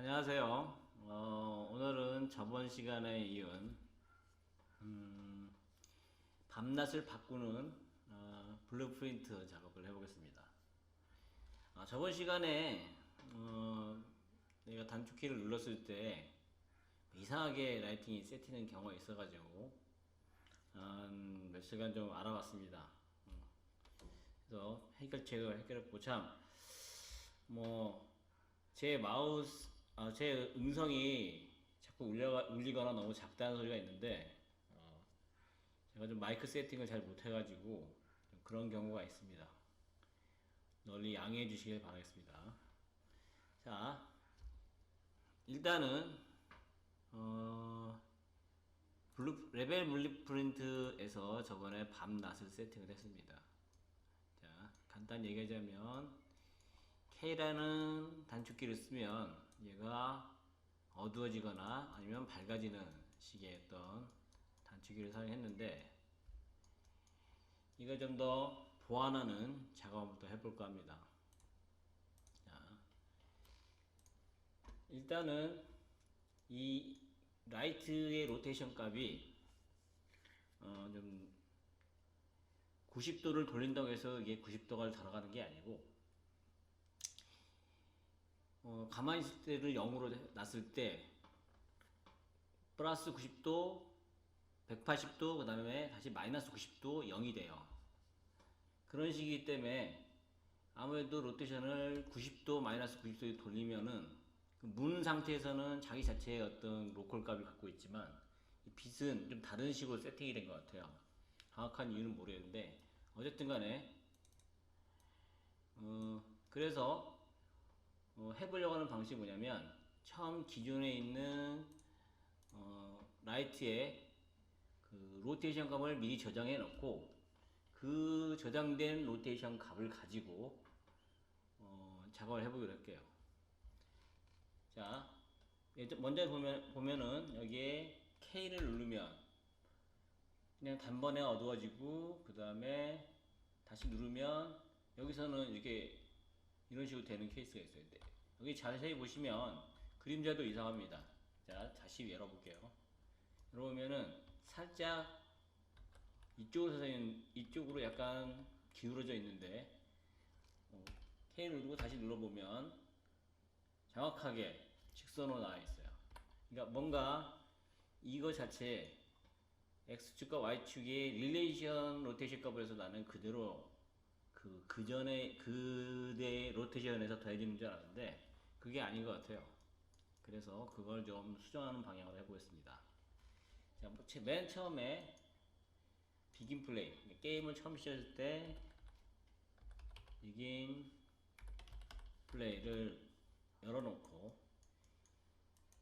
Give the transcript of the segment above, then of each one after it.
안녕하세요. 어, 오늘은 저번 시간에 이은 음, 밤낮을 바꾸는 어, 블루프린트 작업을 해보겠습니다. 아, 저번 시간에 어, 내가 단축키를 눌렀을 때 이상하게 라이팅이 세팅된 경우가 있어가지고 한몇 시간 좀 알아봤습니다. 음. 그래서 해결책을 해결했고 참 뭐 제 마우스, 아, 제 음성이 자꾸 울려, 울리거나 너무 작다는 소리가 있는데, 어, 제가 좀 마이크 세팅을 잘 못해가지고, 좀 그런 경우가 있습니다. 널리 양해해 주시길 바라겠습니다. 자, 일단은, 어, 블루, 레벨 블루프린트에서 저번에 밤낮을 세팅을 했습니다. 자, 간단히 얘기하자면, K라는 단축키를 쓰면 얘가 어두워지거나 아니면 밝아지는 식의 어떤 단축키를 사용했는데 이걸 좀 더 보완하는 작업부터 해볼까 합니다. 자, 일단은 이 라이트의 로테이션 값이 어, 좀 90도를 돌린다고 해서 이게 90도가 들어가는 게 아니고 어, 가만히 있을 때를 0으로 놨을 때 플러스 90도 180도 그 다음에 다시 마이너스 90도 0이 돼요. 그런 식이기 때문에 아무래도 로테이션을 90도 마이너스 90도에 돌리면은 그문 상태에서는 자기 자체의 어떤 로컬 값을 갖고 있지만 이 빛은 좀 다른 식으로 세팅이 된 것 같아요. 정확한 이유는 모르겠는데 어쨌든 간에 어, 그래서 어, 해보려고 하는 방식이 뭐냐면 처음 기존에 있는 어, 라이트의 그 로테이션 값을 미리 저장해 놓고 그 저장된 로테이션 값을 가지고 어, 작업을 해보기로 할게요. 자, 먼저 보면, 보면은 여기에 K를 누르면 그냥 단번에 어두워지고 그 다음에 다시 누르면 여기서는 이렇게 이런 식으로 되는 케이스가 있어요. 네. 여기 자세히 보시면 그림자도 이상합니다. 자, 다시 열어볼게요. 열어보면은 살짝 이쪽에서 이쪽으로 약간 기울어져 있는데 어, K 누르고 다시 눌러보면 정확하게 직선으로 나와 있어요. 그러니까 뭔가 이거 자체 X축과 Y축의 릴레이션 로테이션 값을 해서 나는 그대로 그, 그 전에, 그대 로테이션에서 더해지는 줄 알았는데, 그게 아닌 것 같아요. 그래서 그걸 좀 수정하는 방향으로 해보겠습니다. 자, 뭐맨 처음에, 비긴 플레이. 게임을 처음 시작할 때, 비긴 플레이를 열어놓고,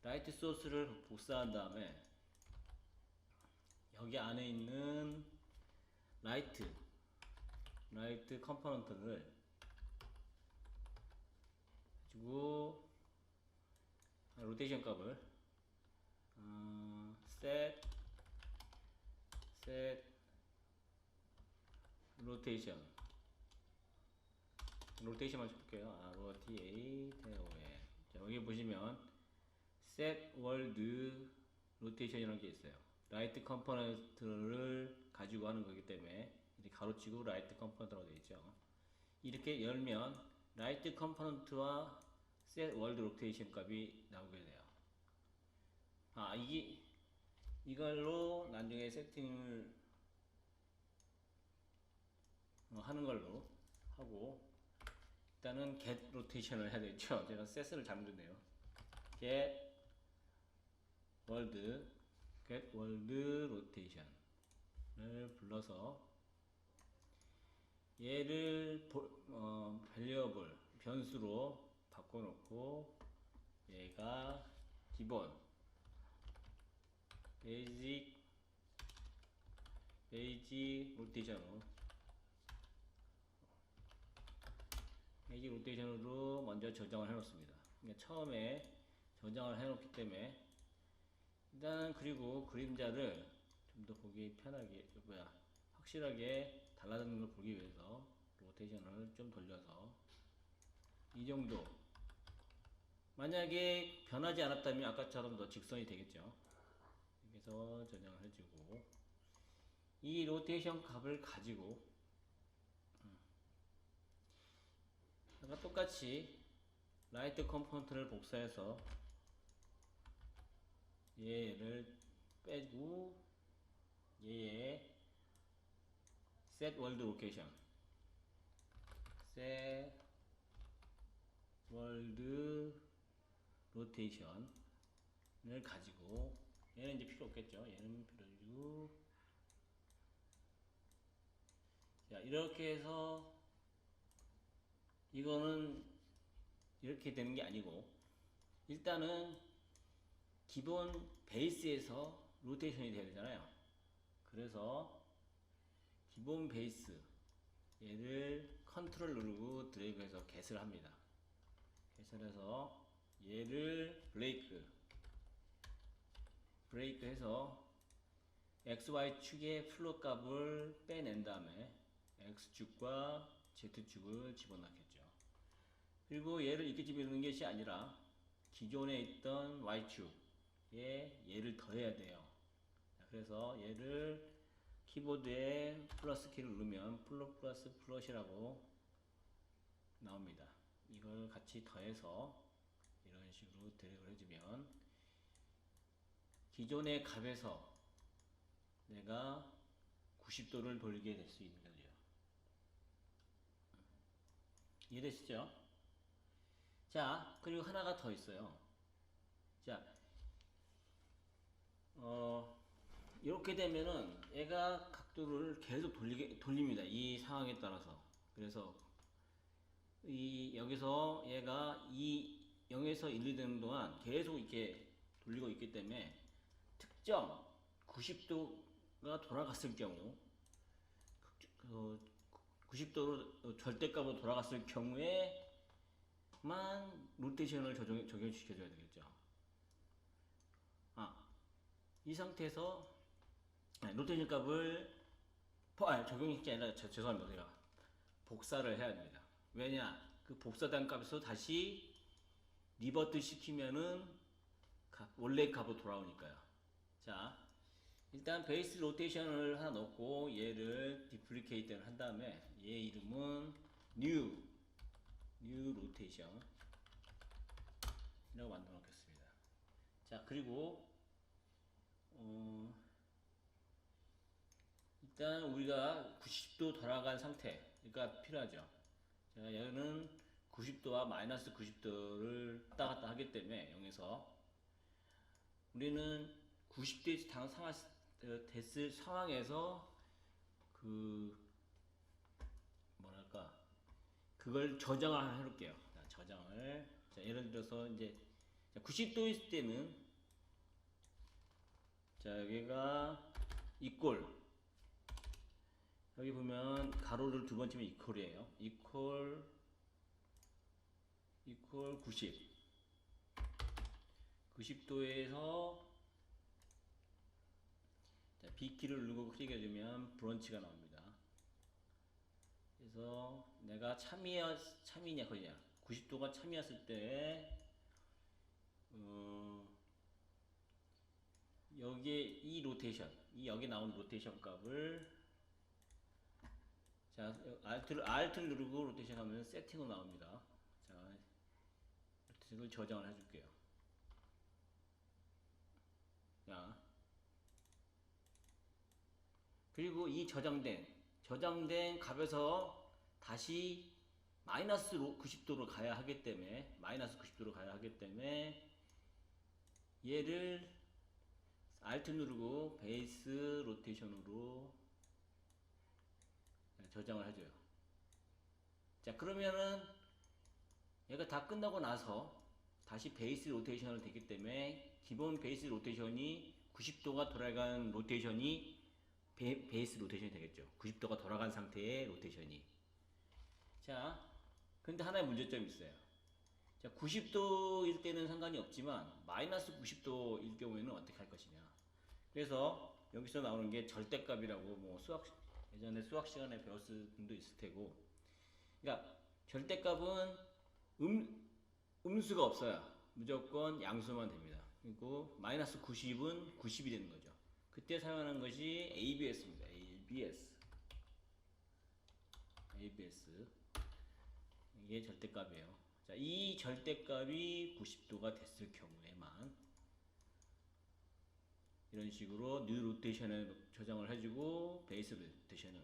라이트 소스를 복사한 다음에, 여기 안에 있는 라이트, 라이트 컴포넌트를 가지고 로테이션 값을 어, set set 로테이션 로테이션만 O N. 자, 여기 보시면 set world 로테이션이라는 게 있어요. 라이트 컴포넌트를 가지고 하는 거기 때문에 이렇게 가로치고 라이트 컴포넌트라고 되어 있죠. 이렇게 열면 라이트 컴포넌트와 셋 월드 로테이션 값이 나오게 돼요. 아, 이게 이걸로 나중에 세팅을 어, 하는 걸로 하고 일단은 get 로테이션을 해야 되죠. 제가 셋을 잘못했네요. get world get world rotation을 불러서 얘를 어, 밸리어블 변수로 바꿔놓고 얘가 기본. 베이직 베이직 로테이션으로. 베이직 로테이션으로 먼저 저장을 해 놓습니다. 그러니까 처음에 저장을 해 놓기 때문에. 일단 그리고 그림자를 좀 더 보기 편하게 뭐야 확실하게 달라지는 걸 보기 위해서 로테이션을 좀 돌려서 이 정도 만약에 변하지 않았다면 아까처럼 더 직선이 되겠죠. 그래서 저장을 해주고 이 로테이션 값을 가지고 음, 아까 똑같이 라이트 컴포넌트를 복사해서 얘를 빼고 얘의 set world location. Set world rotation을 가지고 얘는 이제 필요 없겠죠. 얘는 필요해주고. 자 이렇게 해서 이거는 이렇게 되는 게 아니고 일단은 기본 베이스에서 로테이션이 돼야 되잖아요. 그래서 기본 베이스 얘를 컨트롤 누르고 드래그해서 get을 합니다. get을 해서 얘를 브레이크 브레이크 해서 xy 축의 플롯 값을 빼낸 다음에 x축과 z축을 집어넣겠죠. 그리고 얘를 이렇게 집어넣는 것이 아니라 기존에 있던 y축에 얘를 더해야 돼요. 자, 그래서 얘를 키보드에 플러스 키를 누르면 플롯 플러스 플롯이라고 나옵니다. 이걸 같이 더해서 이런 식으로 드래그를 해주면 기존의 값에서 내가 90도를 돌리게 될 수 있는 거죠. 이해되시죠? 자, 그리고 하나가 더 있어요. 자, 어, 이렇게 되면은 얘가 각도를 계속 돌리게, 돌립니다. 이 상황에 따라서. 그래서, 이, 여기서 얘가 이 0에서 1이 되는 동안 계속 이렇게 돌리고 있기 때문에 특정 90도가 돌아갔을 경우, 그, 90도로 절대값으로 돌아갔을 경우에 만 로테이션을 적용, 적용시켜줘야 되겠죠. 아, 이 상태에서 아니, 로테이션 값을 포, 아니, 적용시키지 저, 죄송합니다. 복사를 해야 됩니다. 왜냐? 그 복사된 값에서 다시 리버트 시키면은 값, 원래 값으로 돌아오니까요. 자, 일단 베이스 로테이션을 하나 넣고 얘를 디플리케이트를 한 다음에 얘 이름은 new new rotation 이라고 만들어 놓겠습니다. 자, 그리고 어, 일단 우리가 90도 돌아간 상태가 필요하죠. 자, 얘는 90도와 마이너스 90도를 왔다 갔다 하기 때문에 0에서 우리는 90도에 당 상하 됐을 상황에서 그 뭐랄까 그걸 저장을 해놓을게요. 자, 저장을 자, 예를 들어서 이제 90도 있을 때는 자 여기가 이꼴 여기 보면 가로를 두 번 치면 이퀄이에요. 이퀄 이퀄 90 90도에서 자, B키를 누르고 클릭해주면 브런치가 나옵니다. 그래서 내가 참이야, 참이냐, 거냐. 90도가 참이었을 때, 어, 여기에 이 로테이션, 이 여기 나온 로테이션 값을, 자, 알트를, 알트를 누르고 로테이션 하면 세팅으로 나옵니다. 자, 이걸 저장을 해줄게요. 자, 그리고 이 저장된 저장된 값에서 다시 마이너스 90도로 가야 하기 때문에 마이너스 90도로 가야 하기 때문에 얘를 Alt 누르고 베이스 로테이션으로 저장을 해줘요. 자 그러면은 얘가 다 끝나고 나서 다시 베이스 로테이션을 되기 때문에 기본 베이스 로테이션이 90도가 돌아간 로테이션이 베, 베이스 로테이션이 되겠죠. 90도가 돌아간 상태의 로테이션이. 자, 근데 하나의 문제점이 있어요. 자, 90도일 때는 상관이 없지만 마이너스 90도일 경우에는 어떻게 할 것이냐. 그래서 여기서 나오는 게 절대값이라고 뭐 수학 예전에 수학 시간에 배웠을 분도 있을 테고. 그러니까 절대값은 음 음수가 없어요. 무조건 양수만 됩니다. 그리고 마이너스 90은 90이 되는 거죠. 그때 사용하는 것이 ABS입니다. ABS. ABS. 이게 절대값이에요. 자, 이 절대값이 90도가 됐을 경우에만 이런 식으로 뉴 로테이션에 저장을 해주고 베이스 로테이션은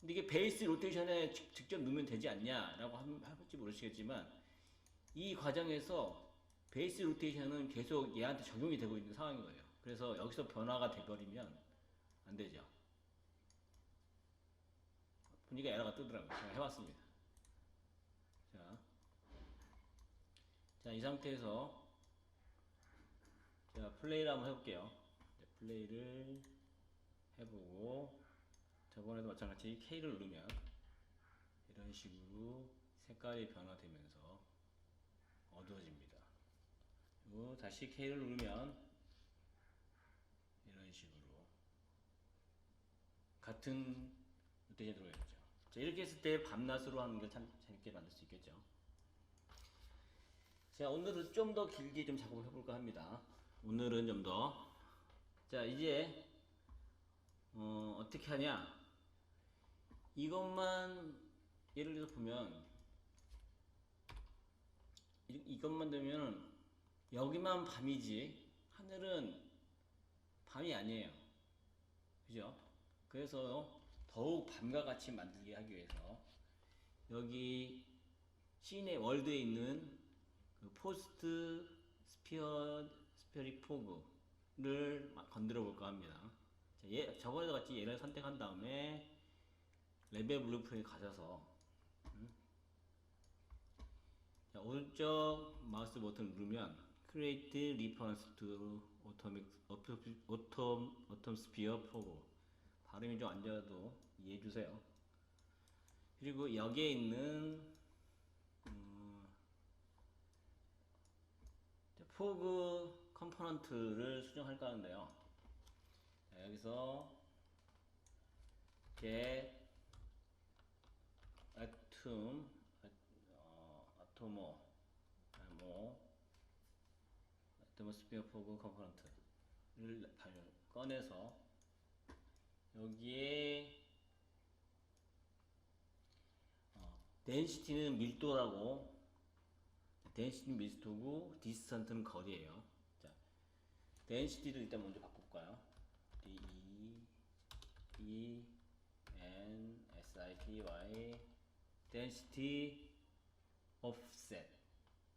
근데 이게 베이스 로테이션에 직- 직접 넣으면 되지 않냐라고 함- 할지 모르시겠지만 이 과정에서 베이스 로테이션은 계속 얘한테 적용이 되고 있는 상황인 거예요. 그래서 여기서 변화가 돼버리면 안 되죠. 보니까 에러가 뜨더라고요. 제가 해봤습니다. 자, 자, 이 상태에서 제가 플레이를 한번 해볼게요. 네, 플레이를 해보고 저번에도 마찬가지 K를 누르면 이런 식으로 색깔이 변화되면서 어두워집니다. 그리고 다시 K를 누르면 이런 식으로 같은 로테이션 들어가겠죠. 자, 이렇게 했을 때 밤낮으로 하는 걸 참 재밌게 만들 수 있겠죠. 자, 오늘은 좀 더 길게 좀 작업을 해볼까 합니다. 오늘은 좀 더. 자, 이제, 어, 어떻게 하냐. 이것만, 예를 들어서 보면, 이, 이것만 되면, 여기만 밤이지, 하늘은 밤이 아니에요. 그죠? 그래서 더욱 밤과 같이 만들게 하기 위해서, 여기, 시내 월드에 있는 그 포스트 스피어 스페리 포그를 마- 건드려 볼까 합니다. 자, 얘, 저번에 같이 얘를 선택한 다음에 레벨 블루프린트 가셔서 음? 자, 오른쪽 마우스 버튼 누르면 Create Reference to Atomic Atom Atom Sphere Probe 발음이 좀안 좋아도 이해해 주세요. 그리고 여기에 있는 음, 자, 포그 컴포넌트를 수정할까 하는데요. 자, 여기서 get atom 어, atomo 뭐 atmosphere 컴포넌트를 발- 꺼내서 여기에 어, density는 밀도라고 density는 밀도고 distance는 거리예요. 자, density를 일단 먼저 바꿀까요? D E E N S I T Y density offset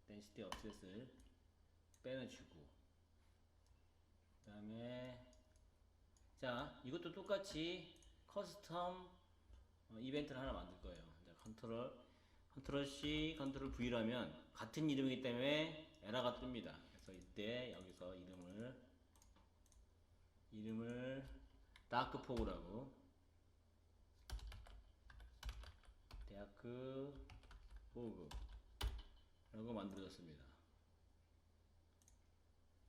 density offset을 빼내주고 그 다음에 자 이것도 똑같이 커스텀 어, 이벤트를 하나 만들 거예요. 자, 컨트롤 컨트롤 C, 컨트롤 V라면 같은 이름이기 때문에 에러가 뜹니다. 그래서 이때 여기서 이름을 이름을 다크 포그라고 다크 포그 라고 만들어졌습니다.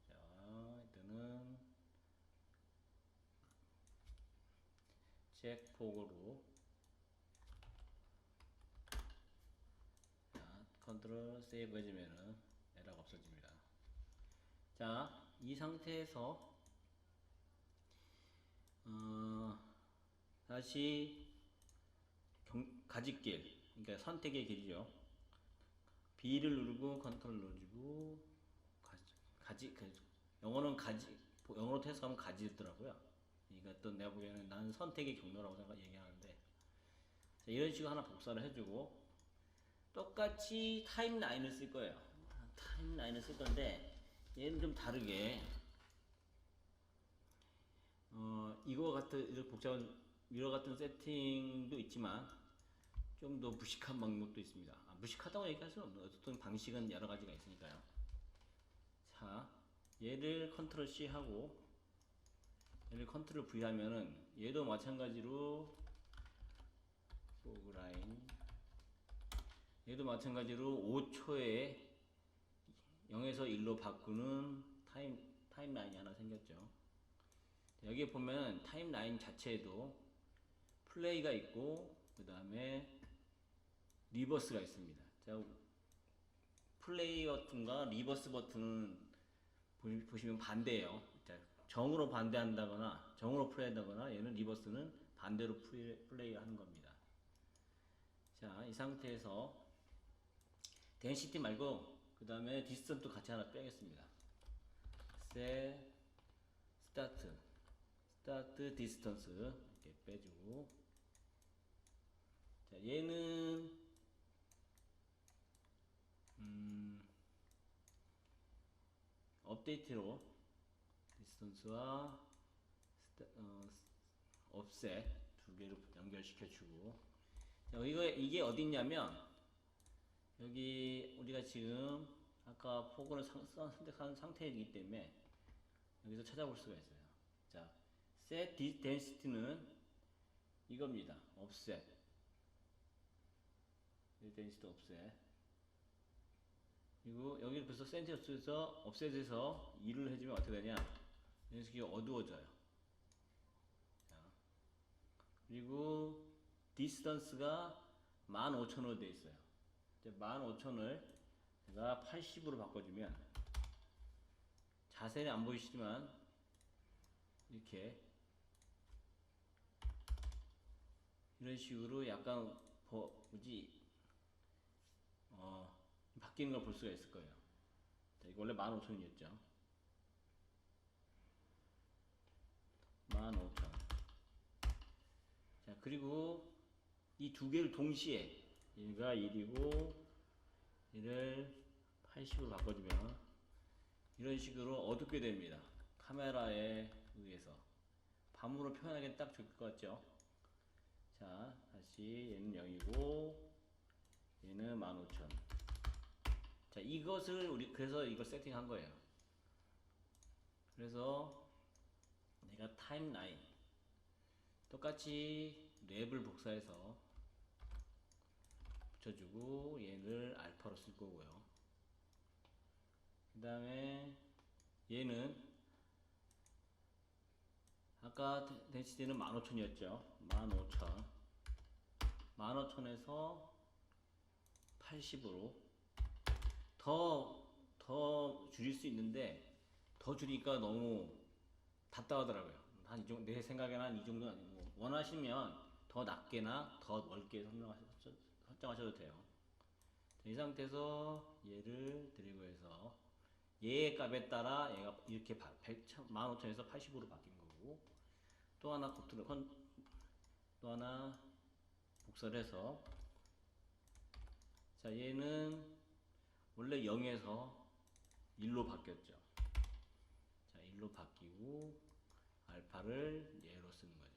자, 이때는 잭 포그로 자, 컨트롤 세이브 해주면은. 자, 이 상태에서 어, 다시 경, 가직길, 그러니까 선택의 길이죠. B를 누르고 컨트롤 누르고 가지, 가지 그 영어는 가지 영어로 해석하면 가지더라고요. 이것도 내가 보기에는 나는 선택의 경로라고 생각 얘기하는데 자, 이런 식으로 하나 복사를 해주고 똑같이 타임라인을 쓸 거예요. 타임라인을 쓸 건데 얘는 좀 다르게 어 이거 같은 이렇게 복잡한 미러 같은 세팅도 있지만 좀 더 무식한 방법도 있습니다. 아, 무식하다고 얘기할 수는 없는 어떤 방식은 여러 가지가 있으니까요. 자, 얘를 컨트롤 C 하고 얘를 컨트롤 V 하면은 얘도 마찬가지로 포그라인 얘도 마찬가지로 5초에 0에서 1로 바꾸는 타임 타임라인이 하나 생겼죠. 여기 보면 타임라인 자체에도 플레이가 있고 그 다음에 리버스가 있습니다. 자, 플레이 버튼과 리버스 버튼은 보- 보시면 반대예요. 자, 정으로 반대한다거나 정으로 플레이한다거나 얘는 리버스는 반대로 플레이, 플레이하는 겁니다. 자, 이 상태에서 덴시티 말고 그 다음에 디스턴트 같이 하나 빼겠습니다. 세 스타트. 스타트 디스턴스. 이렇게 빼주고. 자 얘는 음 업데이트로 디스턴스와 스타, 어, 업셋 두 개를 연결시켜 주고. 자, 이거 이게 어디 있냐면 여기 우리가 지금 아까 선- 선택한 상태이기 때문에 여기서 찾아볼 수가 있어요. 자, set density는 이겁니다. offset. 이 density offset. 그리고 여기 벌써 센티어스에서 offset에서 2를 해주면 어떻게 되냐? 식으로 어두워져요. 자, 그리고 distance가 15,000으로 되어 있어요. 이제 15,000을 제가 80으로 바꿔주면 자세히 안 보이시지만 이렇게 이런 식으로 약간 뭐, 뭐지 어 바뀌는 걸 볼 수가 있을 거예요. 자, 이거 원래 15,000이었죠. 15,000. 자, 그리고 이 두 개를 동시에 얘가 1이고 얘를 80으로 바꿔주면 이런 식으로 어둡게 됩니다. 카메라에 의해서 밤으로 표현하기엔 딱 좋을 것 같죠? 자, 다시 얘는 0이고 얘는 15,000. 자, 이것을 우리 그래서 이걸 세팅한 거예요. 그래서 내가 타임라인 똑같이 랩을 복사해서 붙여주고 얘를 알파로 쓸 거고요. 그 다음에 얘는 아까 덴시티는 15,000이었죠. 15,000 15,000에서 80으로 더, 더 줄일 수 있는데 더 줄이니까 너무 답답하더라고요. 한 이 정도, 내 생각에는 한 이 정도는 아니고 원하시면 더 낮게나 더 넓게 설명하셔- 설정하셔도 돼요. 자, 이 상태에서 얘를 드래그 해서 얘의 값에 따라 얘가 이렇게 100, 15,000에서 80으로 바뀐 거고 또 하나 컨트롤 컨- 또 하나 복사를 해서 자 얘는 원래 0에서 1로 바뀌었죠. 자 1로 바뀌고 알파를 얘로 쓰는 거죠.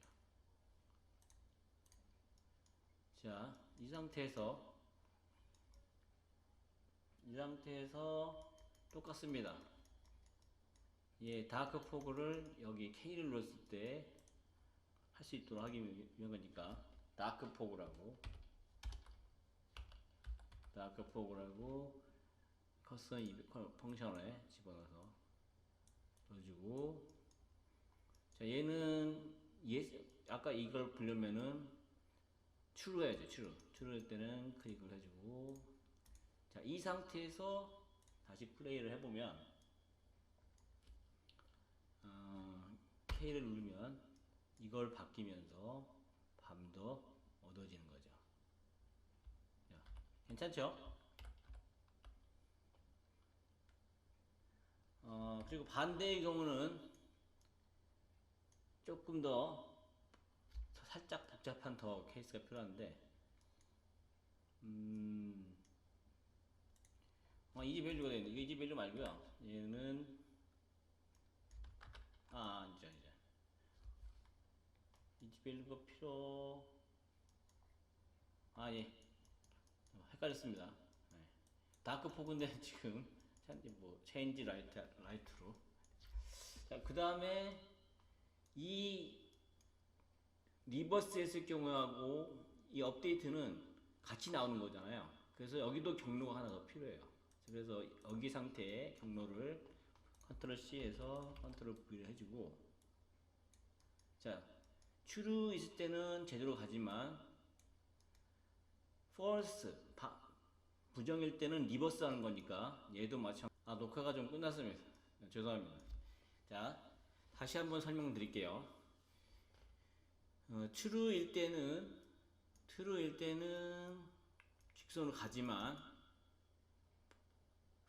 자, 이 상태에서 이 상태에서 똑같습니다. 예, 다크 포그를 여기 K를 눌렀을 때 할 수 있도록 하기 위한 거니까 다크 포그라고 다크 포그라고 커스텀 펑션에 집어넣어서 넣어주고 자 얘는 예 아까 이걸 보려면은 추루 해야죠 추루 할 때는 클릭을 해주고 자 이 상태에서 다시 플레이를 해보면 어, K를 누르면 이걸 바뀌면서 밤도 어두워지는 거죠 자, 괜찮죠? 어, 그리고 반대의 경우는 조금 더 살짝 복잡한 더 케이스가 필요한데 음, 어, 이지 밸류가 되는데 이게 이지 밸류 말고요. 얘는 아 아니죠 아니죠 이지 밸류가 필요 아예. 어, 헷갈렸습니다. 네. 다크 포근데 지금 참, 뭐 체인지 라이트 라이트로. 자 그 다음에 이 리버스 했을 경우하고 이 업데이트는 같이 나오는 거잖아요. 그래서 여기도 경로가 하나 더 필요해요. 그래서 여기 상태에 경로를 컨트롤 C에서 컨트롤 V를 해주고 자 true 있을 때는 제대로 가지만 false 바, 부정일 때는 리버스 하는 거니까 얘도 마찬 아 녹화가 좀 끝났습니다 네, 죄송합니다 자 다시 한번 설명드릴게요 어, true일 때는 true일 때는 직선으로 가지만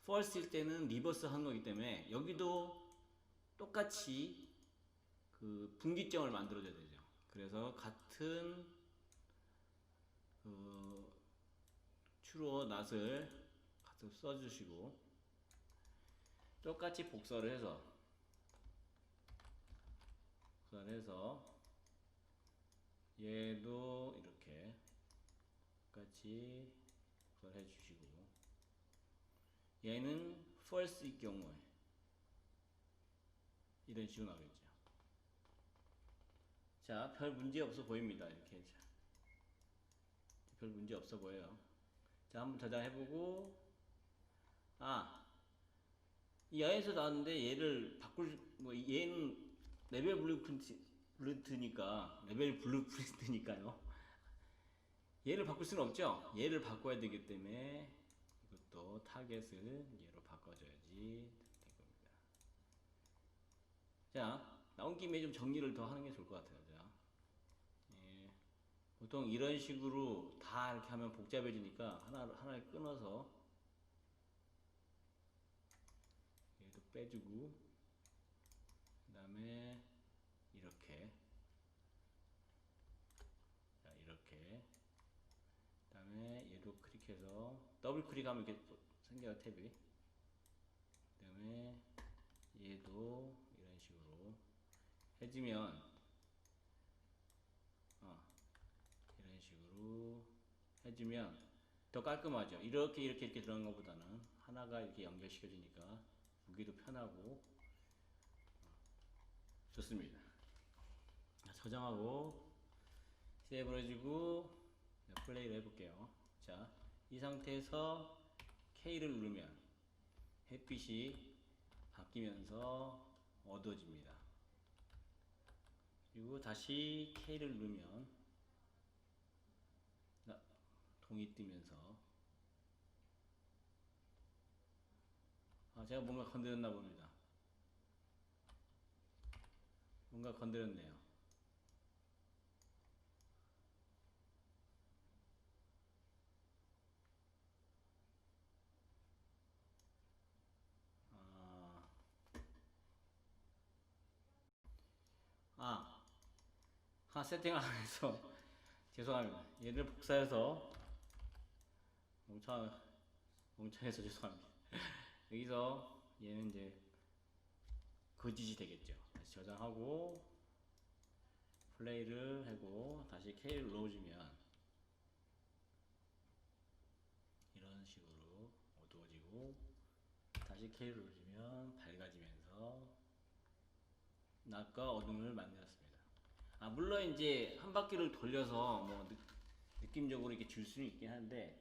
false일 때는 리버스 한 거기 때문에 여기도 똑같이 그 분기점을 만들어줘야 되죠. 그래서 같은 그 true와 not을 같이 써주시고 똑같이 복사를 해서 복사를 해서 얘도 이렇게 똑같이 복사를 해주시고 얘는 false일 경우에 이런 식으로 나오겠죠 자, 별 문제 없어 보입니다. 이렇게 자. 별 문제 없어 보여요. 자, 한번 저장해보고 아, 이 여에서 나왔는데 얘를 바꿀 뭐 얘는 레벨 블루프린트 블루프린트니까 레벨 블루프린트니까요. 얘를 바꿀 수는 없죠. 얘를 바꿔야 되기 때문에 이것도 타겟을 얘로 바꿔줘야지 될 겁니다. 자, 나온 김에 좀 정리를 더 하는 게 좋을 것 같아요. 자, 예, 보통 이런 식으로 다 이렇게 하면 복잡해지니까 하나 하나를 끊어서 얘도 빼주고 그 다음에 이렇게 자 이렇게 그 다음에 얘도 클릭해서 더블 클릭하면 이렇게 생겨요 탭이 그 다음에 얘도 이런 식으로 해주면 어, 이런 식으로 해주면 더 깔끔하죠. 이렇게 이렇게 이렇게 들어간 것보다는 하나가 이렇게 연결시켜주니까 보기도 편하고 어, 좋습니다. 자, 저장하고 세이브를 해주고 자, 플레이를 해볼게요. 자, 이 상태에서 K를 누르면 햇빛이 바뀌면서 어두워집니다. 그리고 다시 K를 누르면 나- 동이 뜨면서 아 제가 뭔가 건드렸나 봅니다. 뭔가 건드렸네요. 아, 아, 아 세팅을 안 해서 죄송합니다. 얘를 복사해서 멍청 멍청해서 죄송합니다. 여기서 얘는 이제 거짓이 되겠죠. 다시 저장하고 플레이를 하고 다시 K를 눌러주면 이런 식으로 어두워지고 다시 K를 누르면 밝아지면서 낮과 어둠을 만들었습니다. 아 물론 이제 한 바퀴를 돌려서 뭐 느, 느낌적으로 이렇게 줄 수는 있긴 한데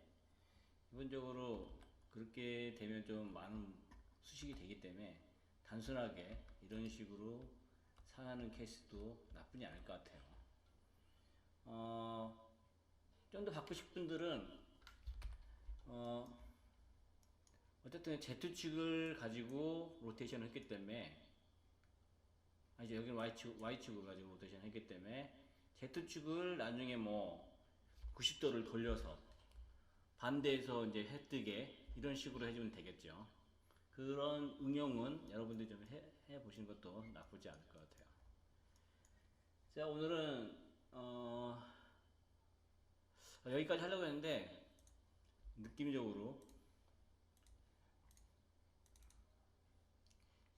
기본적으로 그렇게 되면 좀 많은 수식이 되기 때문에 단순하게 이런 식으로 상하는 케이스도 나쁘지 않을 것 같아요. 어, 좀더 싶은 분들은 어, 어쨌든 Z축을 가지고 로테이션을 했기 때문에 아 이제 여기는 Y축, Y축을 가지고 로테이션 했기 때문에 Z축을 나중에 뭐 90도를 돌려서 반대에서 이제 해 뜨게 이런 식으로 해주면 되겠죠. 그런 응용은 여러분들이 좀 해, 해 보시는 것도 나쁘지 않을 것 같아요. 자, 오늘은, 어, 여기까지 하려고 했는데, 느낌적으로,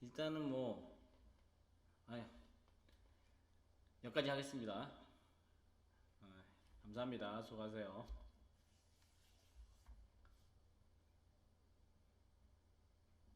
일단은 뭐, 아유, 여기까지 하겠습니다. 어, 감사합니다. 수고하세요.